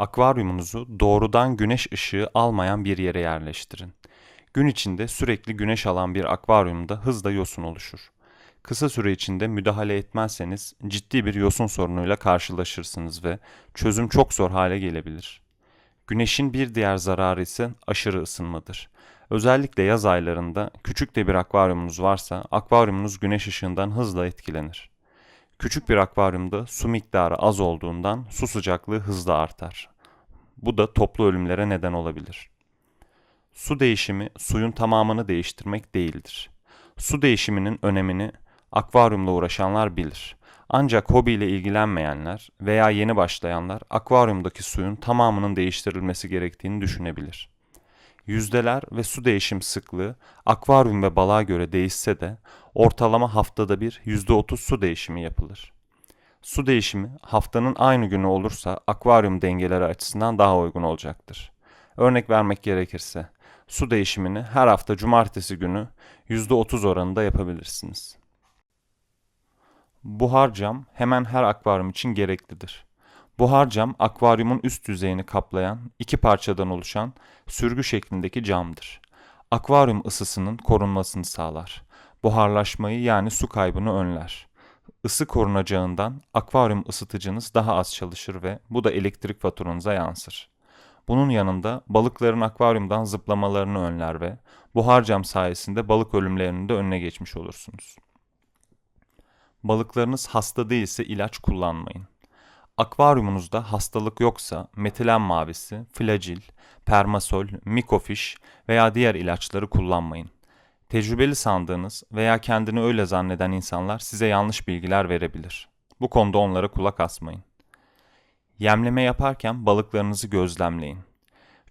Akvaryumunuzu doğrudan güneş ışığı almayan bir yere yerleştirin. Gün içinde sürekli güneş alan bir akvaryumda hızla yosun oluşur. Kısa süre içinde müdahale etmezseniz ciddi bir yosun sorunuyla karşılaşırsınız ve çözüm çok zor hale gelebilir. Güneşin bir diğer zararı ise aşırı ısınmadır. Özellikle yaz aylarında küçük de bir akvaryumunuz varsa akvaryumunuz güneş ışığından hızla etkilenir. Küçük bir akvaryumda su miktarı az olduğundan su sıcaklığı hızla artar. Bu da toplu ölümlere neden olabilir. Su değişimi suyun tamamını değiştirmek değildir. Su değişiminin önemini akvaryumla uğraşanlar bilir. Ancak hobiyle ilgilenmeyenler veya yeni başlayanlar akvaryumdaki suyun tamamının değiştirilmesi gerektiğini düşünebilir. Yüzdeler ve su değişim sıklığı akvaryum ve balığa göre değişse de ortalama haftada bir %30 su değişimi yapılır. Su değişimi haftanın aynı günü olursa akvaryum dengeleri açısından daha uygun olacaktır. Örnek vermek gerekirse su değişimini her hafta cumartesi günü %30 oranında yapabilirsiniz. Buhar cam hemen her akvaryum için gereklidir. Buhar cam akvaryumun üst yüzeyini kaplayan iki parçadan oluşan sürgü şeklindeki camdır. Akvaryum ısısının korunmasını sağlar. Buharlaşmayı yani su kaybını önler. Isı korunacağından akvaryum ısıtıcınız daha az çalışır ve bu da elektrik faturanıza yansır. Bunun yanında balıkların akvaryumdan zıplamalarını önler ve buhar cam sayesinde balık ölümlerinin de önüne geçmiş olursunuz. Balıklarınız hasta değilse ilaç kullanmayın. Akvaryumunuzda hastalık yoksa metilen mavisi, flagil, permasol, mikofiş veya diğer ilaçları kullanmayın. Tecrübeli sandığınız veya kendini öyle zanneden insanlar size yanlış bilgiler verebilir. Bu konuda onlara kulak asmayın. Yemleme yaparken balıklarınızı gözlemleyin.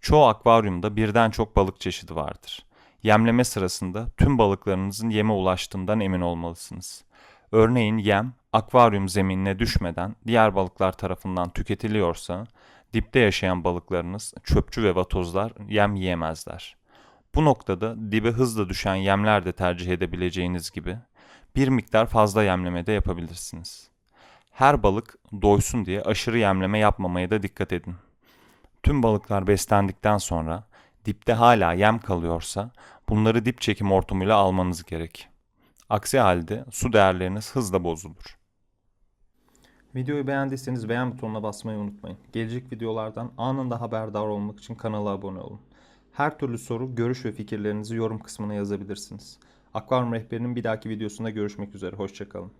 Çoğu akvaryumda birden çok balık çeşidi vardır. Yemleme sırasında tüm balıklarınızın yeme ulaştığından emin olmalısınız. Örneğin yem akvaryum zeminine düşmeden diğer balıklar tarafından tüketiliyorsa dipte yaşayan balıklarınız çöpçü ve vatozlar yem yiyemezler. Bu noktada dibe hızla düşen yemler de tercih edebileceğiniz gibi bir miktar fazla yemleme de yapabilirsiniz. Her balık doysun diye aşırı yemleme yapmamaya da dikkat edin. Tüm balıklar beslendikten sonra dipte hala yem kalıyorsa bunları dip çekim hortumuyla almanız gerek. Aksi halde su değerleriniz hızla bozulur. Videoyu beğendiyseniz beğen butonuna basmayı unutmayın. Gelecek videolardan anında haberdar olmak için kanala abone olun. Her türlü soru, görüş ve fikirlerinizi yorum kısmına yazabilirsiniz. Akvaryum Rehberi'nin bir dahaki videosunda görüşmek üzere. Hoşçakalın.